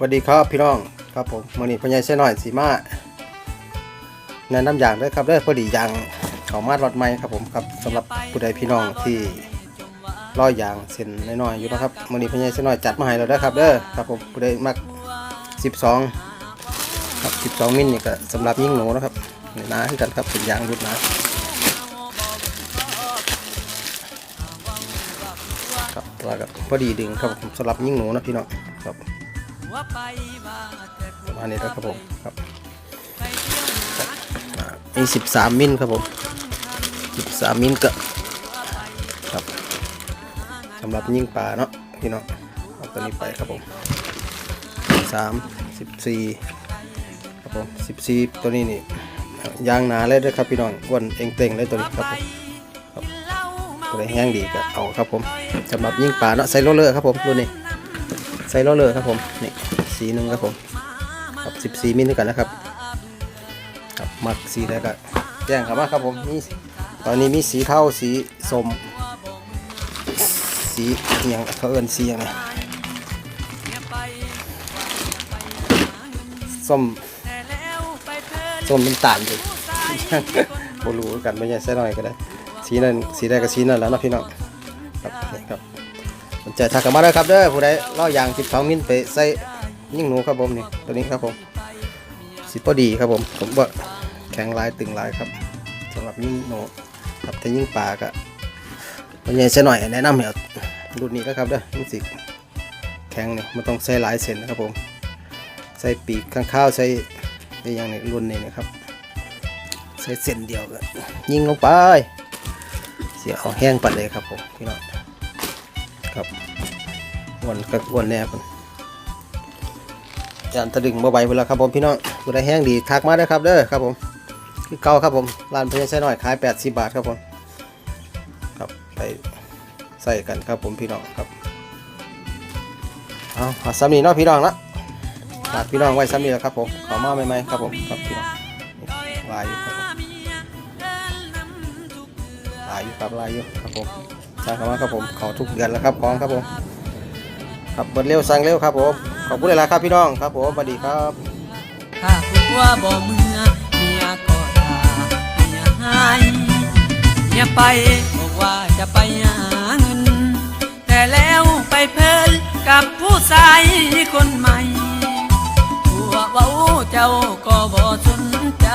สวัสดีครับพี่น้องครับผมมือนี้พญายเส้นหน่อยสีมาแนะนำอย่างด้วยครับด้อพอดีอย่างเขามาดวัดไม้ครับผมครับสำหรับผู้ใดพี่น้องที่ร้อยอย่างเส้นน้อยๆอยู่นะครับมือนี้พญายเส้นหน่อยจัดมาให้เราได้ครับเด้อครับผมผู้ใดมัก 12ครับ12 มิลนี่ก็สำหรับยิ่งหนูนะครับนี่หนาขึ้นกันครับเป็นยางรุดหนาครับว่าก็พอดีดึงครับสำหรับยิ่งหนูนะพี่น้องครับ ประมาณนี้นะครับผมครับอ่ามีสิบสามมิลครับผมสิบสามมิลก็ครับสำหรับยิงปลาเนาะพี่น้องเอาตัวนี้ไปครับผมสามสิบสี่ครับผมสิบสี่ตัวนี้นี่ยางหนาเลยเด้วยครับพี่น้องอ้วนเองเต่งเลยตัวนี้ครับผมครับตัวไหนแห้งดีก็เอาครับผมสำหรับยิงปลาเนาะใส่โรลเลอร์ครับผมตัวนี้ ใส่โรลเลอร์ครับผมนี่สีหนึ่งครับผมครับสิบสี่มิลด้วยกันนะครับครับมักสีแล้วก็แจ้งครับมาครับผมนี่ตอนนี้มีสีเทาสีส้มสีเอหย่างเขาเอิ้นสีอย่างไรส้มส้มน้ำตาลอยู่โบรู้กันไม่ใช่ใส่หน่อยก็ได้ สีนั้นสีใดก็สีนั้นแหล้วนะพี่น้องครับนี่ครับ สนใจทักกันมาได้ครับเด้อผู้ใดล่ายาง12มิลไปใส่ยิ่งหนูครับผมนี่ตัวนี้ครับผมสิพอดีครับผมผมว่าแข็งลายตึงลายครับสำหรับยิ่งหนูครับแต่ยิ่งปลาก็มันใหญ่ใส่หน่อยแนะนำให้เอารุ่นนี้นะครับเด้อยิ่งสิแข็งเนี่ยมันต้องใส่หลายเส้นนะครับผมใส่ปีกข้างข้าวใส่อย่างนี้รุ่นนี้นะครับใส่เส้นเดียวก็ยิงลงไปเสียเอาแห้งปัดเลยครับผมพี่น้อง ครับอ้วนกับอ้วนแน่พุ่นจานตะดึงบ่ใบเวลาครับผมพี่น้องผู้ใดแห้งดีทักมาได้ครับเด้อครับผมคือเก่าครับผมร้านเพื่อนใช้หน่อยขาย 80 บาทครับผมครับไปใส่กันครับผมพี่น้องครับเอาเอาซ้ำนี้เนาะพี่น้องละฝากพี่น้องไว้ซ้ำนี้แหละครับผมขอมาใหม่ๆครับผมครับพี่น้องลายอยู่ครับผมายอยู่ครับลายอยู่ครับผมสั่งเข้ามาครับผมขอทุกเดือนแล้วครับของครับผมครับเปิดเร็วสั่งเร็วครับผมขอบคุณเลยละครับพี่น้องครับผมสวัสดีครับถ้าผัวบ่เมื่อเมียก็ด่าเมียให้เมียไปบอกว่าจะไปหาเงิน แต่แล้วไปเพลินกับผู้ชายคนใหม่ผัวเว้าเจ้าก็บ่สนใจ